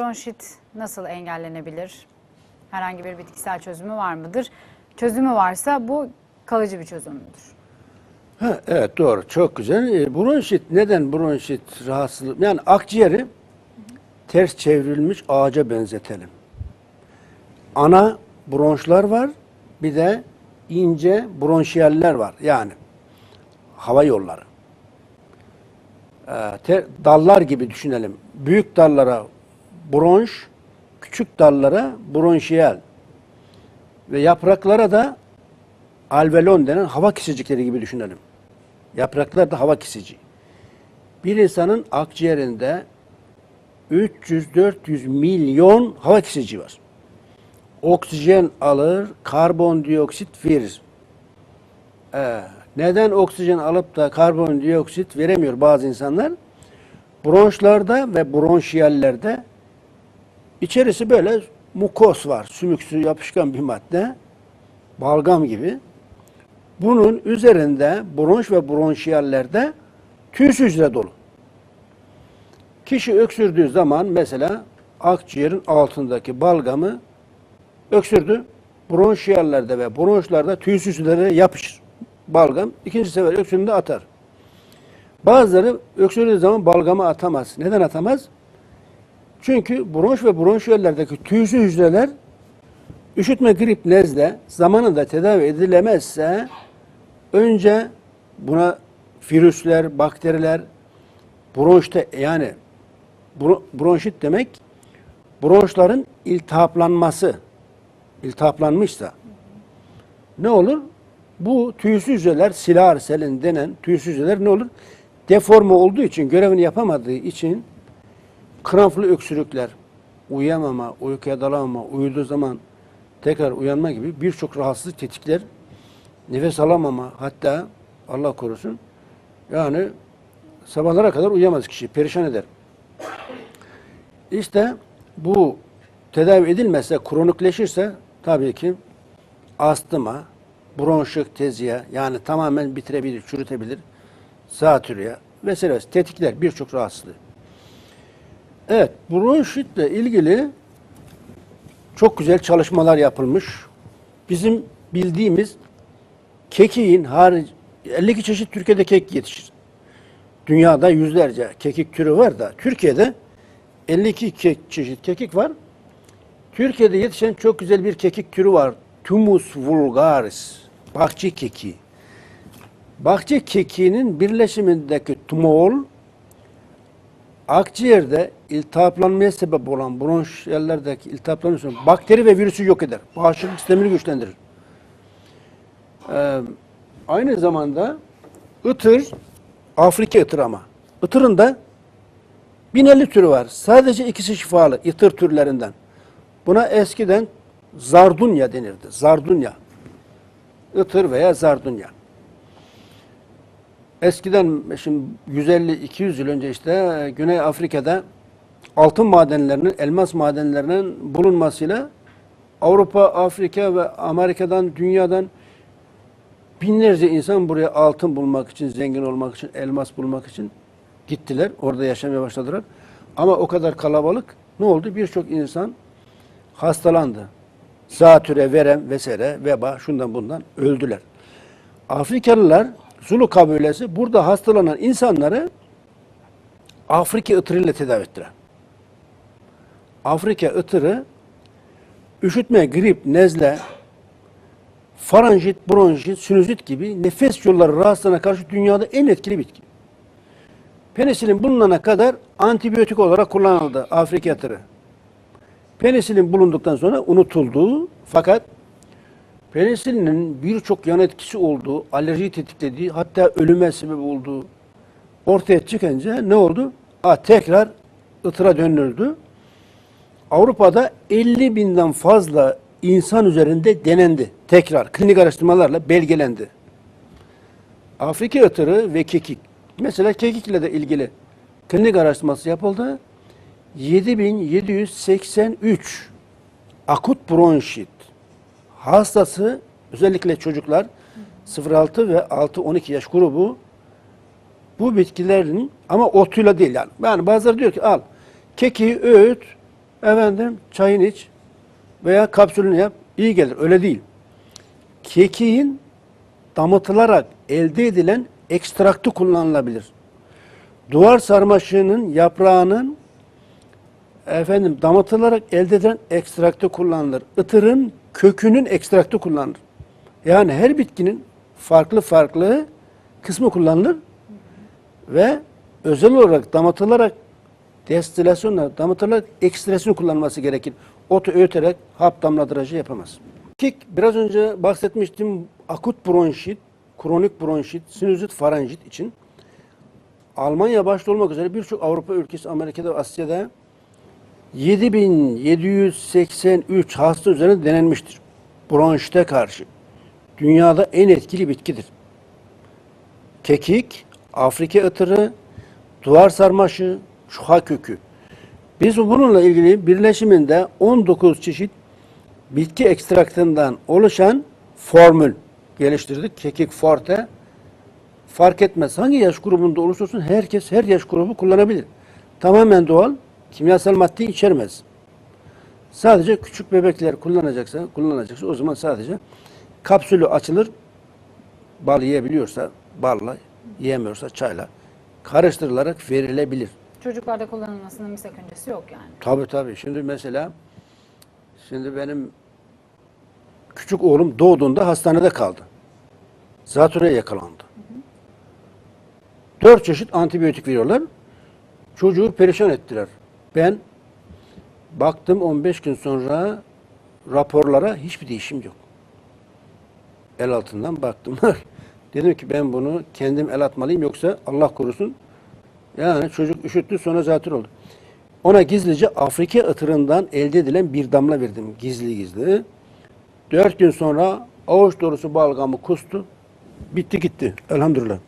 Bronşit nasıl engellenebilir? Herhangi bir bitkisel çözümü var mıdır? Çözümü varsa bu kalıcı bir çözüm müdür? Ha, evet doğru çok güzel. E, bronşit neden bronşit rahatsızlığı? Yani akciğeri ters çevrilmiş ağaca benzetelim. Ana bronşlar var bir de ince bronşiyaller var yani hava yolları. E, te- dallar gibi düşünelim. Büyük dallara bronş, küçük dallara bronşiyel ve yapraklara da alvelon denen hava kesicikleri gibi düşünelim. Yapraklar da hava kesici. Bir insanın akciğerinde 300-400 milyon hava kesici var. Oksijen alır, karbondioksit verir. Ee, neden oksijen alıp da karbondioksit veremiyor bazı insanlar? Bronşlarda ve bronşiyellerde içerisi böyle mukos var. Sümüksü yapışkan bir madde. Balgam gibi. Bunun üzerinde bronş ve bronşiyallerde tüysüz hücre dolu. Kişi öksürdüğü zaman mesela akciğerin altındaki balgamı öksürdü. Bronşiyallerde ve bronşlarda tüysüz hücrelere yapışır. Balgam ikinci sefer öksürdüğünde atar. Bazıları öksürdüğü zaman balgamı atamaz. Neden atamaz? Çünkü bronş ve bronşiyallerdeki tüysüz hücreler üşütme, grip, nezle zamanında tedavi edilemezse önce buna virüsler, bakteriler, bronşte yani bro- bronşit demek bronşların iltihaplanması. İltihaplanmışsa ne olur? Bu tüysüz hücreler, silar selin denen tüysüz hücreler ne olur? Deforme olduğu için, görevini yapamadığı için kramplı öksürükler, uyuyamama, uykuya dalamama, uyuduğu zaman tekrar uyanma gibi birçok rahatsızlık tetikler. Nefes alamama hatta Allah korusun yani sabahlara kadar uyuyamaz kişi, perişan eder. İşte bu tedavi edilmezse, kronikleşirse tabii ki astıma, bronşik teziye yani tamamen bitirebilir, çürütebilir, zatürre vesaire tetikler birçok rahatsızlığı. Evet, bronşitle ilgili çok güzel çalışmalar yapılmış. Bizim bildiğimiz kekiğin harici 52 çeşit Türkiye'de kek yetişir. Dünyada yüzlerce kekik türü var da Türkiye'de 52 kek, çeşit kekik var. Türkiye'de yetişen çok güzel bir kekik türü var. Tumus vulgaris. Bahçe kekiği. Bahçe kekiğinin birleşimindeki tumol akciğerde iltihaplanmaya sebep olan bronşiyellerdeki iltihaplanma bakteri ve virüsü yok eder. Bağışıklık sistemini güçlendirir. Ee, aynı zamanda ıtır, Afrika ıtır ama. Itırın da 1050 türü var. Sadece ikisi şifalı ıtır türlerinden. Buna eskiden zardunya denirdi. Zardunya. Itır veya zardunya. Eskiden şimdi 150-200 yıl önce işte Güney Afrika'da altın madenlerinin, elmas madenlerinin bulunmasıyla Avrupa, Afrika ve Amerika'dan, dünyadan binlerce insan buraya altın bulmak için, zengin olmak için, elmas bulmak için gittiler. Orada yaşamaya başladılar. Ama o kadar kalabalık ne oldu? Birçok insan hastalandı. Zatüre, verem vesaire, veba şundan bundan öldüler. Afrikalılar Zulu kabilesi burada hastalanan insanları Afrika ıtırıyla tedavi ettiler. Afrika ıtırı üşütme, grip, nezle, faranjit, bronşit, sinüzit gibi nefes yolları rahatsızlığına karşı dünyada en etkili bitki. Penisilin bulunana kadar antibiyotik olarak kullanıldı Afrika ıtırı. Penisilin bulunduktan sonra unutuldu fakat penisilinin birçok yan etkisi olduğu, alerji tetiklediği, hatta ölüme sebep olduğu ortaya çıkınca ne oldu? Aa, tekrar ıtıra dönüldü. Avrupa'da 50 binden fazla insan üzerinde denendi. Tekrar klinik araştırmalarla belgelendi. Afrika ıtırı ve kekik. Mesela kekikle de ilgili klinik araştırması yapıldı. 7783 akut bronşit hastası özellikle çocuklar 0-6 ve 6-12 yaş grubu bu bitkilerin ama otuyla değil yani. Yani bazıları diyor ki al kekiği öğüt Efendim çayını iç veya kapsülünü yap. iyi gelir. Öyle değil. Kekiğin damıtılarak elde edilen ekstraktı kullanılabilir. Duvar sarmaşığının yaprağının efendim damıtılarak elde edilen ekstraktı kullanılır. Itırın kökünün ekstraktı kullanılır. Yani her bitkinin farklı farklı kısmı kullanılır ve özel olarak damıtılarak destilasyonla damıtılarak ekstresini kullanılması gerekir. Otu öğüterek hap damlatıracı yapamaz. Kik biraz önce bahsetmiştim akut bronşit, kronik bronşit, sinüzit, faranjit için Almanya başta olmak üzere birçok Avrupa ülkesi, Amerika'da Asya'da 7783 hasta üzerinde denenmiştir. Bronşite karşı. Dünyada en etkili bitkidir. Kekik, Afrika ıtırı, duvar sarmaşığı, çuha kökü. Biz bununla ilgili birleşiminde 19 çeşit bitki ekstraktından oluşan formül geliştirdik. Kekik forte. Fark etmez. Hangi yaş grubunda olursa olsun herkes her yaş grubu kullanabilir. Tamamen doğal, kimyasal madde içermez. Sadece küçük bebekler kullanacaksa, kullanacaksa o zaman sadece kapsülü açılır. Bal yiyebiliyorsa balla, yiyemiyorsa çayla karıştırılarak verilebilir. Çocuklarda kullanılmasının bir sakıncası yok yani. Tabii tabii. Şimdi mesela şimdi benim küçük oğlum doğduğunda hastanede kaldı. Zatürre yakalandı. Dört çeşit antibiyotik veriyorlar. Çocuğu perişan ettiler. Ben baktım 15 gün sonra raporlara hiçbir değişim yok. El altından baktım. Dedim ki ben bunu kendim el atmalıyım yoksa Allah korusun yani çocuk üşüttü sonra zatür oldu. Ona gizlice Afrika ıtırından elde edilen bir damla verdim gizli gizli. Dört gün sonra avuç dolusu balgamı kustu. Bitti gitti. Elhamdülillah.